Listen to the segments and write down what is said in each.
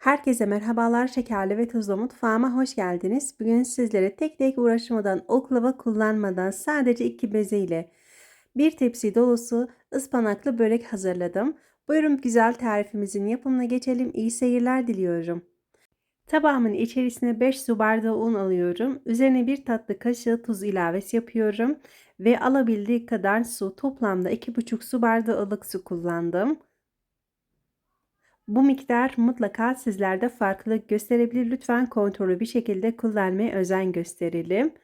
Herkese merhabalar şekerli ve tuzlu mutfağıma hoş geldiniz. Bugün sizlere tek tek uğraşmadan oklava kullanmadan sadece iki beze ile bir tepsi dolusu ıspanaklı börek hazırladım. Buyurun güzel tarifimizin yapımına geçelim. İyi seyirler diliyorum. Tabağımın içerisine 5 su bardağı un alıyorum. Üzerine bir tatlı kaşığı tuz ilavesi yapıyorum. Ve alabildiği kadar su toplamda 2,5 su bardağı ılık su kullandım. Bu miktar mutlaka sizlerde farklılık gösterebilir. Lütfen kontrollü bir şekilde kullanmaya özen gösterelim.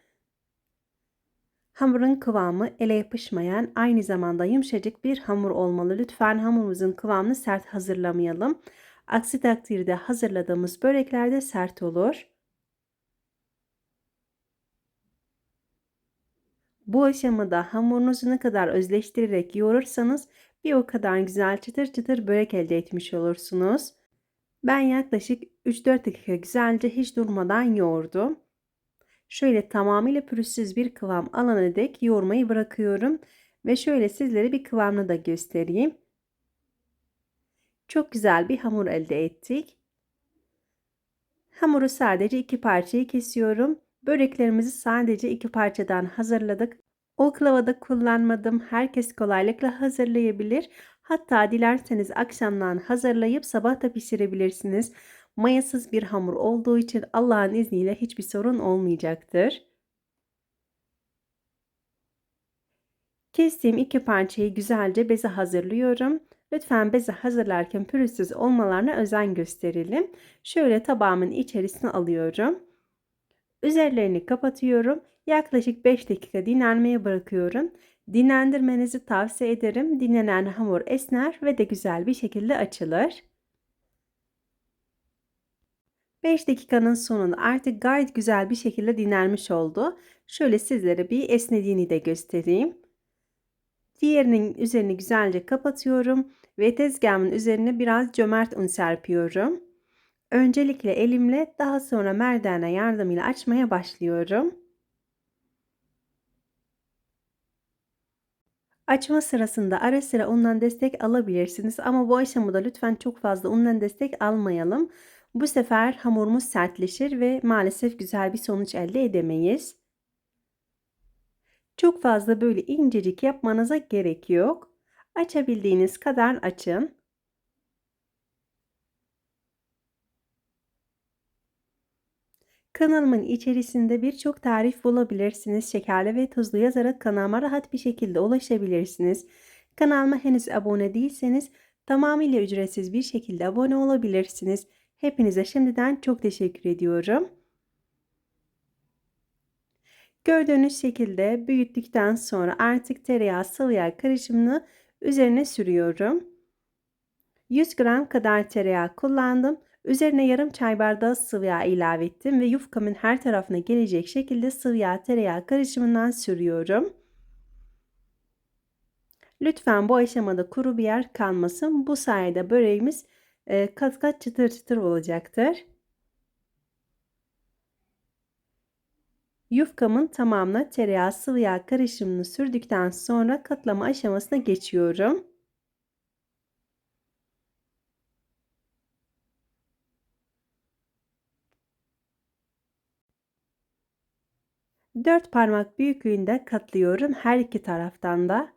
Hamurun kıvamı ele yapışmayan, aynı zamanda yumuşacık bir hamur olmalı. Lütfen hamurumuzun kıvamını sert hazırlamayalım. Aksi takdirde hazırladığımız böreklerde sert olur. Bu aşamada hamurunuzu ne kadar özleştirerek yoğurursanız bir o kadar güzel çıtır çıtır börek elde etmiş olursunuz. Ben yaklaşık 3-4 dakika güzelce hiç durmadan yoğurdum. Şöyle tamamıyla pürüzsüz bir kıvam alana dek yoğurmayı bırakıyorum. Ve şöyle sizlere bir kıvamını da göstereyim. Çok güzel bir hamur elde ettik. Hamuru sadece iki parçayı kesiyorum. Böreklerimizi sadece iki parçadan hazırladık. Oklavada kullanmadım. Herkes kolaylıkla hazırlayabilir. Hatta dilerseniz akşamdan hazırlayıp sabah da pişirebilirsiniz. Mayasız bir hamur olduğu için Allah'ın izniyle hiçbir sorun olmayacaktır. Kestiğim iki parçayı güzelce beze hazırlıyorum. Lütfen beze hazırlarken pürüzsüz olmalarına özen gösterelim. Şöyle tabağımın içerisine alıyorum. Üzerlerini kapatıyorum. Yaklaşık 5 dakika dinlenmeye bırakıyorum. Dinlendirmenizi tavsiye ederim. Dinlenen hamur esner ve de güzel bir şekilde açılır. 5 dakikanın sonunda artık gayet güzel bir şekilde dinlenmiş oldu. Şöyle sizlere bir esnediğini de göstereyim. Diğerinin üzerini güzelce kapatıyorum ve tezgahımın üzerine biraz cömert un serpiyorum. Öncelikle elimle daha sonra merdane yardımıyla açmaya başlıyorum. Açma sırasında ara sıra undan destek alabilirsiniz ama bu aşamada lütfen çok fazla undan destek almayalım. Bu sefer hamurumuz sertleşir ve maalesef güzel bir sonuç elde edemeyiz. Çok fazla böyle incecik yapmanıza gerek yok. Açabildiğiniz kadar açın. Kanalımın içerisinde birçok tarif bulabilirsiniz. Şekerli ve tuzlu yazarak kanalıma rahat bir şekilde ulaşabilirsiniz. Kanalıma henüz abone değilseniz tamamıyla ücretsiz bir şekilde abone olabilirsiniz. Hepinize şimdiden çok teşekkür ediyorum. Gördüğünüz şekilde büyüttükten sonra artık tereyağı sıvı yağ karışımını üzerine sürüyorum. 100 gram kadar tereyağı kullandım. Üzerine yarım çay bardağı sıvı yağ ilave ettim ve yufkamın her tarafına gelecek şekilde sıvı yağ tereyağı karışımından sürüyorum. Lütfen bu aşamada kuru bir yer kalmasın. Bu sayede böreğimiz e, kat kat çıtır çıtır olacaktır. Yufkamın tamamına tereyağı sıvı yağ karışımını sürdükten sonra katlama aşamasına geçiyorum. 4 parmak büyüklüğünde katlıyorum her iki taraftan da.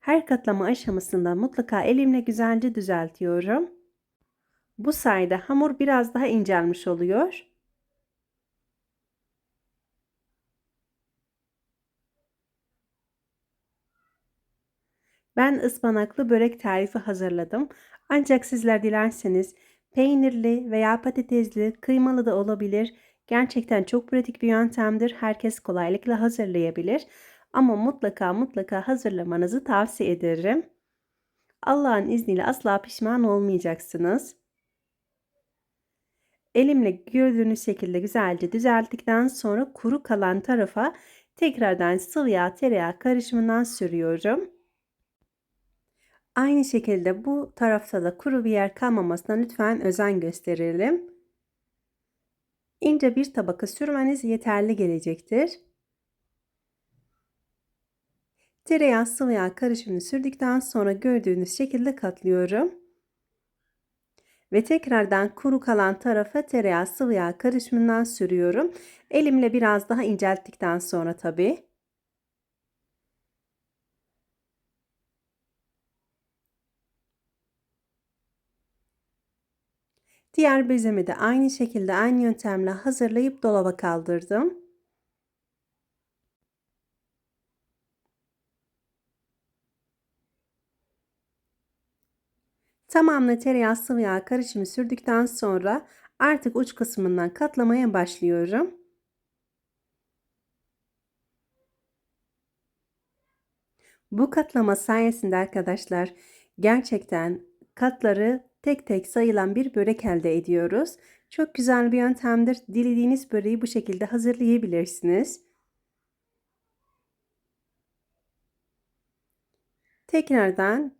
Her katlama aşamasında mutlaka elimle güzelce düzeltiyorum. Bu sayede hamur biraz daha incelmiş oluyor. Ben ıspanaklı börek tarifi hazırladım. Ancak sizler dilerseniz peynirli veya patatesli, kıymalı da olabilir. Gerçekten çok pratik bir yöntemdir. Herkes kolaylıkla hazırlayabilir. Ama mutlaka mutlaka hazırlamanızı tavsiye ederim. Allah'ın izniyle asla pişman olmayacaksınız. Elimle gördüğünüz şekilde güzelce düzelttikten sonra kuru kalan tarafa tekrardan sıvı yağ tereyağı karışımından sürüyorum. Aynı şekilde bu tarafta da kuru bir yer kalmamasına lütfen özen gösterelim ince bir tabaka sürmeniz yeterli gelecektir. Tereyağı sıvı yağ karışımını sürdükten sonra gördüğünüz şekilde katlıyorum. Ve tekrardan kuru kalan tarafa tereyağı sıvı yağ karışımından sürüyorum. Elimle biraz daha incelttikten sonra tabii. Diğer bezemi de aynı şekilde aynı yöntemle hazırlayıp dolaba kaldırdım. Tamamına tereyağı sıvı yağ karışımı sürdükten sonra artık uç kısmından katlamaya başlıyorum. Bu katlama sayesinde arkadaşlar gerçekten katları tek tek sayılan bir börek elde ediyoruz. Çok güzel bir yöntemdir. Dilediğiniz böreği bu şekilde hazırlayabilirsiniz. Tekrardan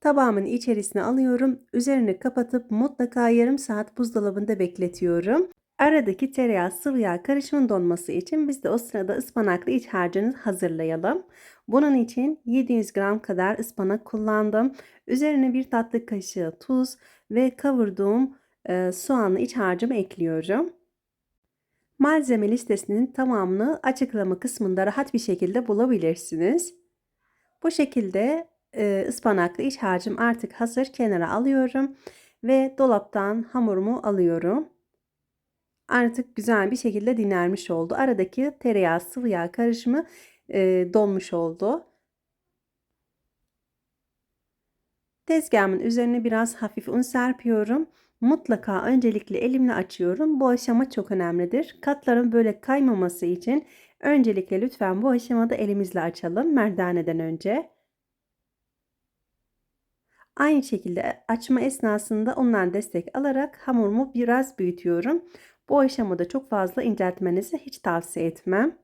tabağımın içerisine alıyorum. Üzerini kapatıp mutlaka yarım saat buzdolabında bekletiyorum. Aradaki tereyağı sıvı yağ karışımın donması için biz de o sırada ıspanaklı iç harcını hazırlayalım. Bunun için 700 gram kadar ıspanak kullandım. Üzerine bir tatlı kaşığı tuz ve kavurduğum e, soğanlı iç harcımı ekliyorum. Malzeme listesinin tamamını açıklama kısmında rahat bir şekilde bulabilirsiniz. Bu şekilde e, ıspanaklı iç harcım artık hazır kenara alıyorum ve dolaptan hamurumu alıyorum artık güzel bir şekilde dinlenmiş oldu. Aradaki tereyağı sıvı yağ karışımı e, donmuş oldu. Tezgahımın üzerine biraz hafif un serpiyorum. Mutlaka öncelikle elimle açıyorum. Bu aşama çok önemlidir. Katların böyle kaymaması için öncelikle lütfen bu aşamada elimizle açalım merdaneden önce. Aynı şekilde açma esnasında ondan destek alarak hamurumu biraz büyütüyorum. Bu aşamada çok fazla inceltmenizi hiç tavsiye etmem.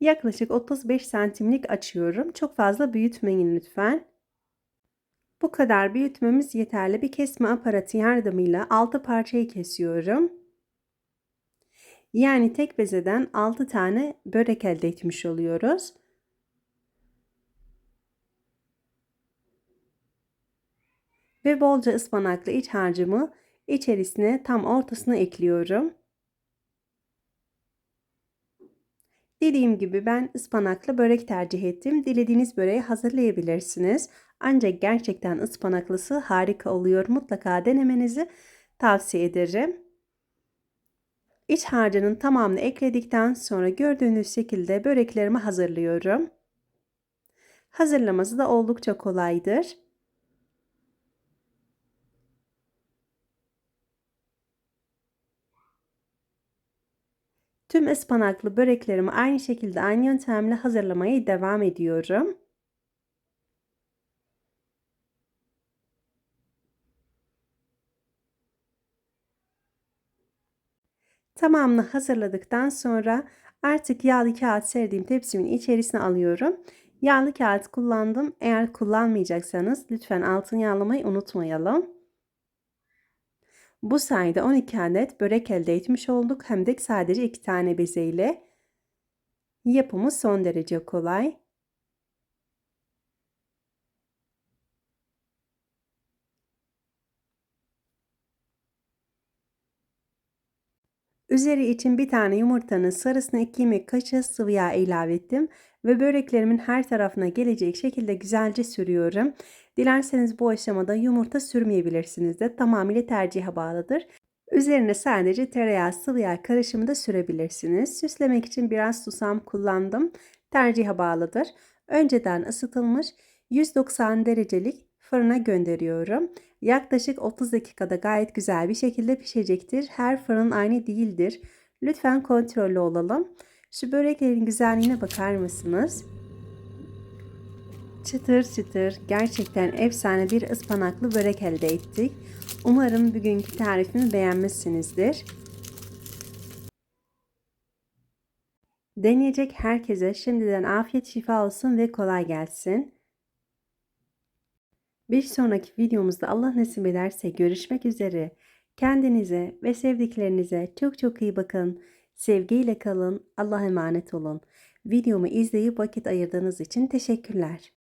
Yaklaşık 35 santimlik açıyorum. Çok fazla büyütmeyin lütfen. Bu kadar büyütmemiz yeterli. Bir kesme aparatı yardımıyla 6 parçayı kesiyorum. Yani tek bezeden 6 tane börek elde etmiş oluyoruz. Ve bolca ıspanaklı iç harcımı içerisine tam ortasına ekliyorum. Dediğim gibi ben ıspanaklı börek tercih ettim. Dilediğiniz böreği hazırlayabilirsiniz. Ancak gerçekten ıspanaklısı harika oluyor. Mutlaka denemenizi tavsiye ederim. İç harcının tamamını ekledikten sonra gördüğünüz şekilde böreklerimi hazırlıyorum. Hazırlaması da oldukça kolaydır. Tüm ıspanaklı böreklerimi aynı şekilde aynı yöntemle hazırlamaya devam ediyorum. Tamamını hazırladıktan sonra artık yağlı kağıt serdiğim tepsimin içerisine alıyorum. Yağlı kağıt kullandım. Eğer kullanmayacaksanız lütfen altın yağlamayı unutmayalım. Bu sayede 12 adet börek elde etmiş olduk. Hem de sadece 2 tane bezeyle. Yapımı son derece kolay. Üzeri için bir tane yumurtanın sarısına 2 yemek kaşığı sıvı yağ ilave ettim ve böreklerimin her tarafına gelecek şekilde güzelce sürüyorum. Dilerseniz bu aşamada yumurta sürmeyebilirsiniz de tamamıyla tercihe bağlıdır. Üzerine sadece tereyağı sıvı yağ karışımı da sürebilirsiniz. Süslemek için biraz susam kullandım. Tercihe bağlıdır. Önceden ısıtılmış 190 derecelik fırına gönderiyorum. Yaklaşık 30 dakikada gayet güzel bir şekilde pişecektir. Her fırın aynı değildir. Lütfen kontrollü olalım. Şu böreklerin güzelliğine bakar mısınız? Çıtır çıtır gerçekten efsane bir ıspanaklı börek elde ettik. Umarım bugünkü tarifimi beğenmişsinizdir. Deneyecek herkese şimdiden afiyet şifa olsun ve kolay gelsin. Bir sonraki videomuzda Allah nasip ederse görüşmek üzere. Kendinize ve sevdiklerinize çok çok iyi bakın. Sevgiyle kalın. Allah'a emanet olun. Videomu izleyip vakit ayırdığınız için teşekkürler.